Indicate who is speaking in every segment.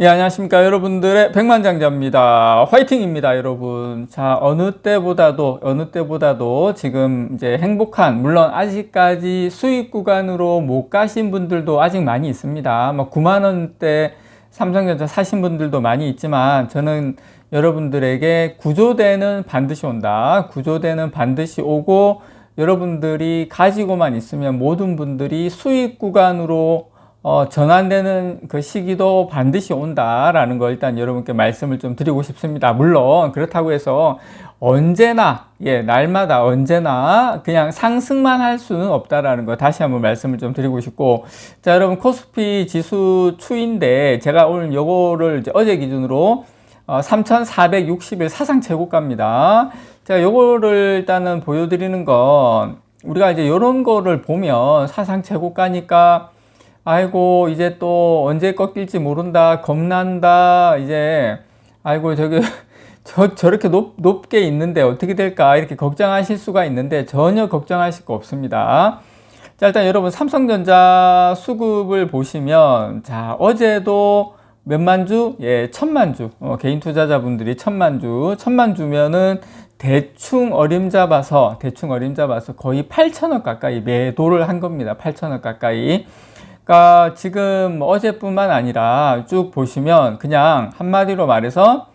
Speaker 1: 예, 안녕하십니까. 여러분들의 백만장자입니다. 화이팅입니다, 여러분. 자, 어느 때보다도, 어느 때보다도 지금 이제 행복한, 물론 아직까지 수익 구간으로 못 가신 분들도 아직 많이 있습니다. 뭐 9만원대 삼성전자 사신 분들도 많이 있지만 저는 여러분들에게 구조대는 반드시 온다. 구조대는 반드시 오고 여러분들이 가지고만 있으면 모든 분들이 수익 구간으로 어, 전환되는 그 시기도 반드시 온다라는 거 일단 여러분께 말씀을 좀 드리고 싶습니다. 물론 그렇다고 해서 언제나 예 날마다 언제나 그냥 상승만 할 수는 없다라는 거 다시 한번 말씀을 좀 드리고 싶고 자 여러분 코스피 지수 추인데 제가 오늘 요거를 어제 기준으로 어, 3,460일 사상 최고가입니다. 자 요거를 일단은 보여드리는 건 우리가 이제 요런 거를 보면 사상 최고가니까 아이고 이제 또 언제 꺾일지 모른다 겁난다 이제 아이고 저기 저, 저렇게 높, 높게 있는데 어떻게 될까 이렇게 걱정하실 수가 있는데 전혀 걱정하실 거 없습니다 자 일단 여러분 삼성전자 수급을 보시면 자 어제도 몇만 주? 예, 천만 주. 어, 개인 투자자분들이 천만 주. 천만 주면은 대충 어림 잡아서, 대충 어림 잡아서 거의 8천억 가까이 매도를 한 겁니다. 8천억 가까이. 그러니까 지금 어제뿐만 아니라 쭉 보시면 그냥 한마디로 말해서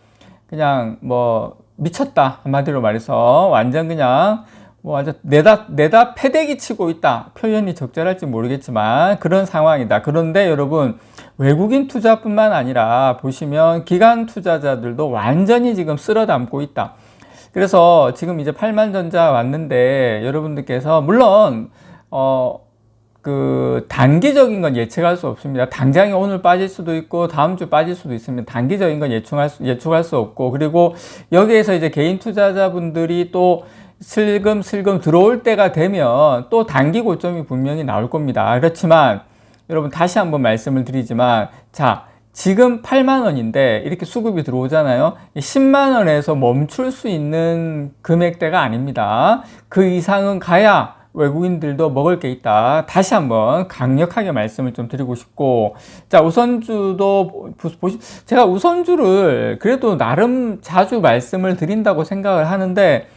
Speaker 1: 그냥 뭐 미쳤다 한마디로 말해서 완전 그냥 뭐 완전 내다 내다 패대기 치고 있다 표현이 적절할지 모르겠지만 그런 상황이다. 그런데 여러분 외국인 투자뿐만 아니라 보시면 기관 투자자들도 완전히 지금 쓸어 담고 있다. 그래서 지금 이제 8만 전자 왔는데 여러분들께서 물론 어 그 단기적인 건 예측할 수 없습니다. 당장에 오늘 빠질 수도 있고 다음 주 빠질 수도 있습니다. 단기적인 건 예측할 수, 예측할 수 없고 그리고 여기에서 이제 개인 투자자분들이 또 슬금슬금 들어올 때가 되면 또 단기 고점이 분명히 나올 겁니다. 그렇지만 여러분 다시 한번 말씀을 드리지만 자 지금 8만 원인데 이렇게 수급이 들어오잖아요. 10만 원에서 멈출 수 있는 금액대가 아닙니다. 그 이상은 가야 외국인들도 먹을 게 있다. 다시 한번 강력하게 말씀을 좀 드리고 싶고, 자, 우선주도, 보시, 제가 우선주를 그래도 나름 자주 말씀을 드린다고 생각을 하는데,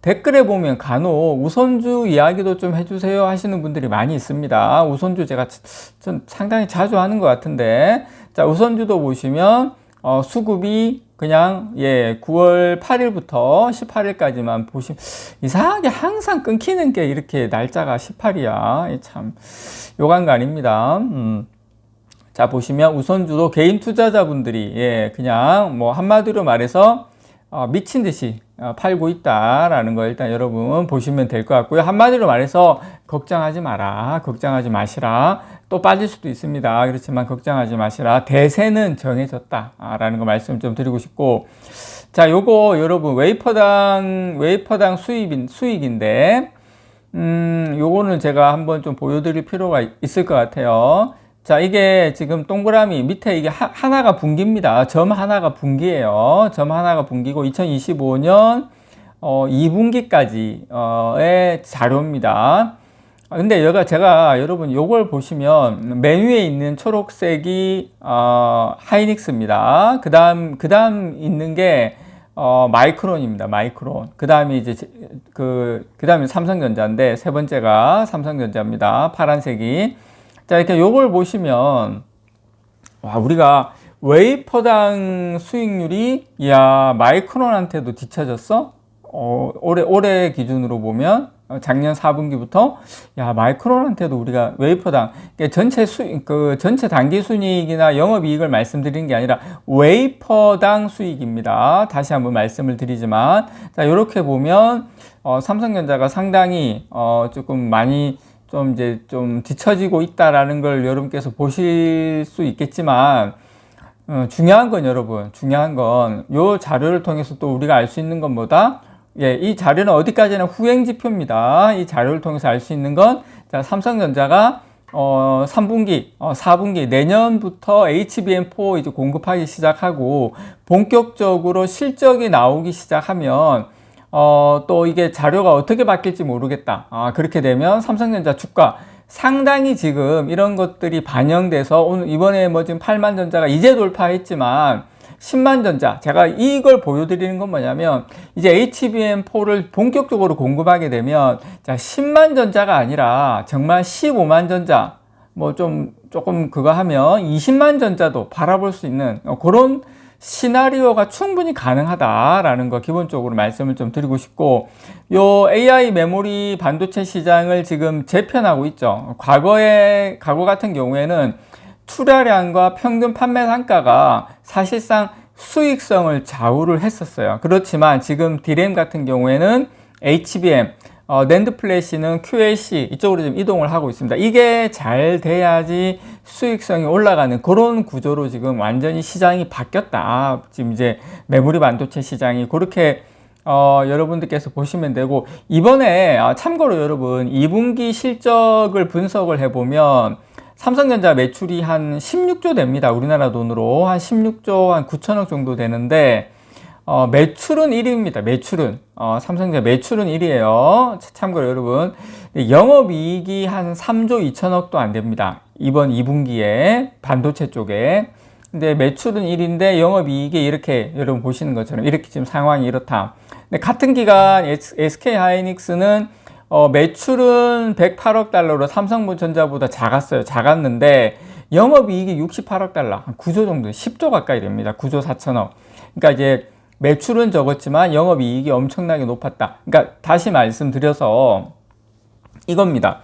Speaker 1: 댓글에 보면 간혹 우선주 이야기도 좀 해주세요 하시는 분들이 많이 있습니다. 우선주 제가 좀 상당히 자주 하는 것 같은데, 자, 우선주도 보시면, 어, 수급이 그냥 예 9월 8일부터 18일까지만 보시면 이상하게 항상 끊기는 게 이렇게 날짜가 18이야 참 요간 거 아닙니다 음. 자 보시면 우선주도 개인 투자자분들이 예 그냥 뭐 한마디로 말해서 어, 미친 듯이 어, 팔고 있다라는 거 일단 여러분 보시면 될 것 같고요. 한마디로 말해서 걱정하지 마라. 걱정하지 마시라. 또 빠질 수도 있습니다. 그렇지만 걱정하지 마시라. 대세는 정해졌다라는 거 말씀 좀 드리고 싶고 자, 요거 여러분 웨이퍼당 웨이퍼당 수입인 수익인데 음, 요거는 제가 한번 좀 보여드릴 필요가 있을 것 같아요. 자, 이게 지금 동그라미 밑에 이게 하, 나가 분기입니다. 점 하나가 분기예요. 점 하나가 분기고 2025년 어, 2분기까지의 자료입니다. 아, 근데 여가 제가 여러분 요걸 보시면 메뉴에 있는 초록색이 어, 하이닉스입니다. 그 다음 그 다음 있는 게 어, 마이크론입니다. 마이크론. 그 다음에 이제 그 그 다음에 삼성전자인데 세 번째가 삼성전자입니다. 파란색이 자, 이렇게 요걸 보시면, 와, 우리가 웨이퍼당 수익률이, 야 마이크론한테도 뒤쳐졌어? 어, 올해, 올해 기준으로 보면, 어, 작년 4분기부터, 야, 마이크론한테도 우리가 웨이퍼당, 전체 수, 그, 전체 단기 순이익이나 영업이익을 말씀드리는 게 아니라, 웨이퍼당 수익입니다. 다시 한번 말씀을 드리지만, 자, 요렇게 보면, 어, 삼성전자가 상당히, 어, 조금 많이, 좀 이제 좀 뒤처지고 있다라는 걸 여러분께서 보실 수 있겠지만 어, 중요한 건 여러분 중요한 건 요 자료를 통해서 또 우리가 알 수 있는 건 뭐다? 예, 이 자료는 어디까지나 후행 지표입니다. 이 자료를 통해서 알 수 있는 건 자, 삼성전자가 어, 3분기, 어, 4분기, 내년부터 HBM4 이제 공급하기 시작하고 본격적으로 실적이 나오기 시작하면 어, 또 이게 자료가 어떻게 바뀔지 모르겠다. 아, 그렇게 되면 삼성전자 주가 상당히 지금 이런 것들이 반영돼서 오늘 이번에 뭐 지금 8만 전자가 이제 돌파했지만 10만 전자 제가 이걸 보여드리는 건 뭐냐면 이제 HBM4를 본격적으로 공급하게 되면 자 10만 전자가 아니라 정말 15만 전자 뭐 좀 조금 그거 하면 20만 전자도 바라볼 수 있는 어, 그런 시나리오가 충분히 가능하다라는 거 기본적으로 말씀을 좀 드리고 싶고 요 AI 메모리 반도체 시장을 지금 재편하고 있죠. 과거에 과거 같은 경우에는 출하량과 평균 판매 단가가 사실상 수익성을 좌우를 했었어요. 그렇지만 지금 디램 같은 경우에는 HBM, 어, 낸드 플래시는 QLC 이쪽으로 좀 이동을 하고 있습니다. 이게 잘 돼야지 수익성이 올라가는 그런 구조로 지금 완전히 시장이 바뀌었다. 아, 지금 이제 메모리 반도체 시장이 그렇게 어, 여러분들께서 보시면 되고 이번에 아, 참고로 여러분 2분기 실적을 분석을 해보면 삼성전자 매출이 한 16조 됩니다. 우리나라 돈으로 한 16조 한 9천억 정도 되는데 어, 매출은 1위입니다. 매출은 어, 삼성전자 매출은 1위예요. 참고로 여러분 영업이익이 한 3조 2천억도 안 됩니다. 이번 2분기에 반도체 쪽에 근데 매출은 1인데 영업이익이 이렇게 여러분 보시는 것처럼 이렇게 지금 상황이 이렇다. 근데 같은 기간 SK 하이닉스는 어, 매출은 108억 달러로 삼성전자보다 작았어요. 작았는데 영업이익이 68억 달러, 한 9조 정도, 10조 가까이 됩니다. 9조 4천억. 그러니까 이제 매출은 적었지만 영업이익이 엄청나게 높았다. 그러니까 다시 말씀드려서 이겁니다.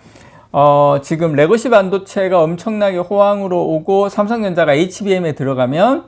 Speaker 1: 어, 지금 레거시 반도체가 엄청나게 호황으로 오고 삼성전자가 HBM에 들어가면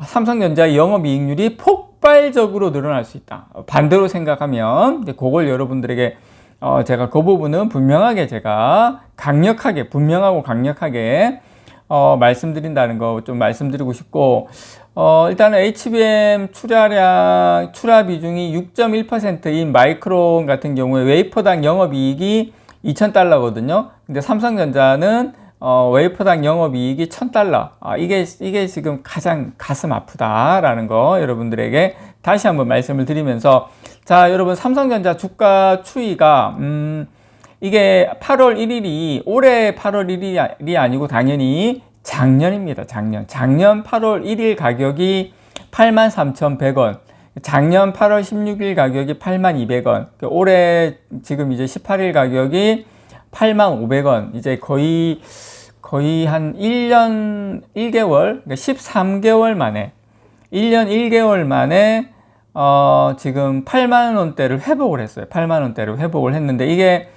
Speaker 1: 삼성전자의 영업이익률이 폭발적으로 늘어날 수 있다. 반대로 생각하면 그걸 여러분들에게 어, 제가 그 부분은 분명하게 제가 강력하게 분명하고 강력하게 어, 말씀드린다는 거 좀 말씀드리고 싶고 어, 일단은 HBM 출하량 출하 비중이 6.1%인 마이크론 같은 경우에 웨이퍼당 영업이익이 2,000달러거든요. 근데 삼성전자는 어, 웨이퍼당 영업이익이 1,000달러. 아, 이게 이게 지금 가장 가슴 아프다라는 거 여러분들에게 다시 한번 말씀을 드리면서 자, 여러분 삼성전자 주가 추이가 음 이게 8월 1일이 올해 8월 1일이 아니고 당연히 작년입니다. 작년. 작년 8월 1일 가격이 83,100원. 작년 8월 16일 가격이 82,200원. 올해 지금 이제 18일 가격이 85,500원. 이제 거의 거의 한 1년 1개월, 그러니까 13개월 만에 1년 1개월 만에 어, 지금 8만 원대를 회복을 했어요. 8만 원대를 회복을 했는데 이게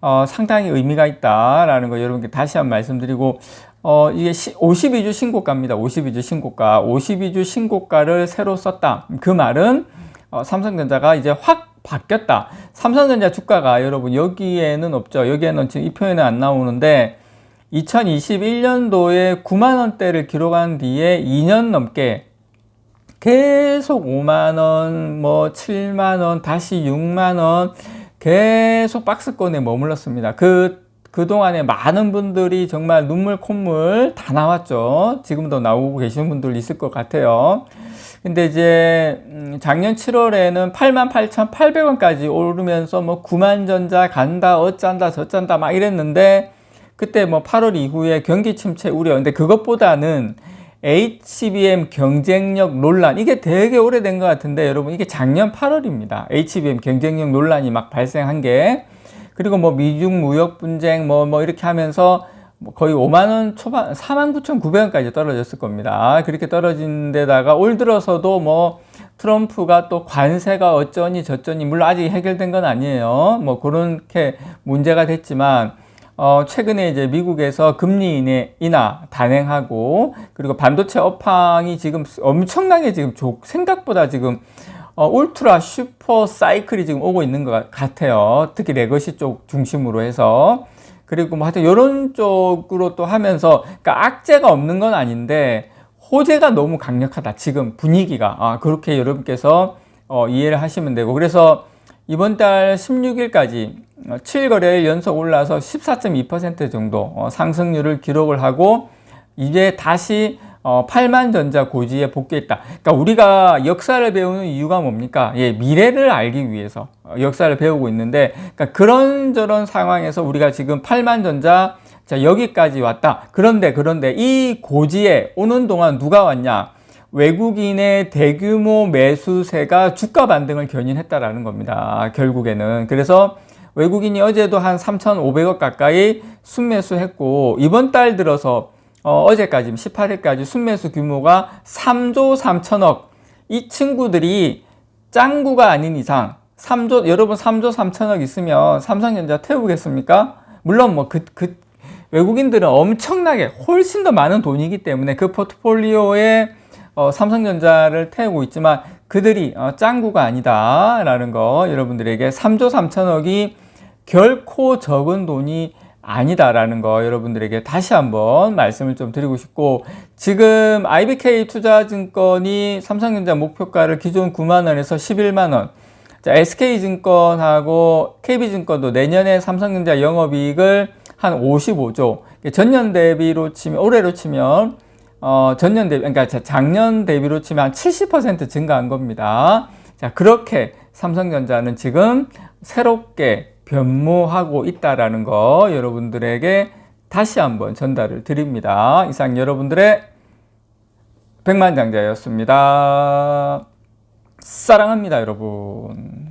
Speaker 1: 어, 상당히 의미가 있다라는 거 여러분께 다시 한 번 말씀드리고 어, 이게 52주 신고가입니다. 52주 신고가. 52주 신고가를 새로 썼다. 그 말은 어, 삼성전자가 이제 확 바뀌었다. 삼성전자 주가가 여러분 여기에는 없죠. 여기에는 지금 이 표현은 안 나오는데 2021년도에 9만 원대를 기록한 뒤에 2년 넘게 계속 5만 원, 뭐 7만 원, 다시 6만 원 계속 박스권에 머물렀습니다. 그 그동안에 많은 분들이 정말 눈물 콧물 다 나왔죠. 지금도 나오고 계시는 분들 있을 것 같아요. 근데 이제 음, 작년 7월에는 88,800원까지 오르면서 뭐 9만 전자 간다 어쩐다 저쩐다 막 이랬는데 그때 뭐 8월 이후에 경기 침체 우려 근데 그것보다는 HBM 경쟁력 논란 이게 되게 오래된 것 같은데 여러분 이게 작년 8월입니다. HBM 경쟁력 논란이 막 발생한 게 그리고 뭐 미중 무역 분쟁 뭐, 뭐 이렇게 하면서 뭐 거의 5만원 초반, 49,900원까지 떨어졌을 겁니다. 그렇게 떨어진 데다가 올 들어서도 뭐 트럼프가 또 관세가 어쩌니 저쩌니, 물론 아직 해결된 건 아니에요. 뭐 그렇게 문제가 됐지만, 어, 최근에 이제 미국에서 금리 인하 단행하고, 그리고 반도체 업황이 지금 엄청나게 지금 생각보다 지금 어, 울트라 슈퍼 사이클이 지금 오고 있는 것 같아요. 특히 레거시 쪽 중심으로 해서. 그리고 뭐 하여튼 이런 쪽으로 또 하면서, 그러니까 악재가 없는 건 아닌데, 호재가 너무 강력하다. 지금 분위기가. 아, 그렇게 여러분께서 어, 이해를 하시면 되고. 그래서 이번 달 16일까지 7거래일 연속 올라서 14.2% 정도 어, 상승률을 기록을 하고, 이제 다시 어, 8만 전자 고지에 복귀했다. 그러니까 우리가 역사를 배우는 이유가 뭡니까? 예, 미래를 알기 위해서 어, 역사를 배우고 있는데, 그러니까 그런 저런 상황에서 우리가 지금 8만 전자 자, 여기까지 왔다. 그런데, 그런데 이 고지에 오는 동안 누가 왔냐? 외국인의 대규모 매수세가 주가 반등을 견인했다라는 겁니다. 결국에는. 그래서 외국인이 어제도 한 3,500억 가까이 순매수했고, 이번 달 들어서 어, 제까지 18일까지 순매수 규모가 3조 3천억. 이 친구들이 짱구가 아닌 이상 3조 여러분 3조 3천억 있으면 삼성전자 태우겠습니까? 물론 뭐그 그 외국인들은 엄청나게 훨씬 더 많은 돈이기 때문에 그 포트폴리오에 어, 삼성전자를 태우고 있지만 그들이 어, 짱구가 아니다 라는 거 여러분들에게 3조 3천억이 결코 적은 돈이 아니다라는 거 여러분들에게 다시 한번 말씀을 좀 드리고 싶고 지금 IBK 투자증권이 삼성전자 목표가를 기존 9만 원에서 11만 원. 자, SK증권하고 KB증권도 내년에 삼성전자 영업이익을 한 55조. 전년 대비로 치면 올해로 치면 어, 전년 대비 그러니까 자, 작년 대비로 치면 한70% 증가한 겁니다. 자, 그렇게 삼성전자는 지금 새롭게 변모하고 있다라는 거 여러분들에게 다시 한번 전달을 드립니다. 이상 여러분들의 백만장자였습니다. 사랑합니다, 여러분.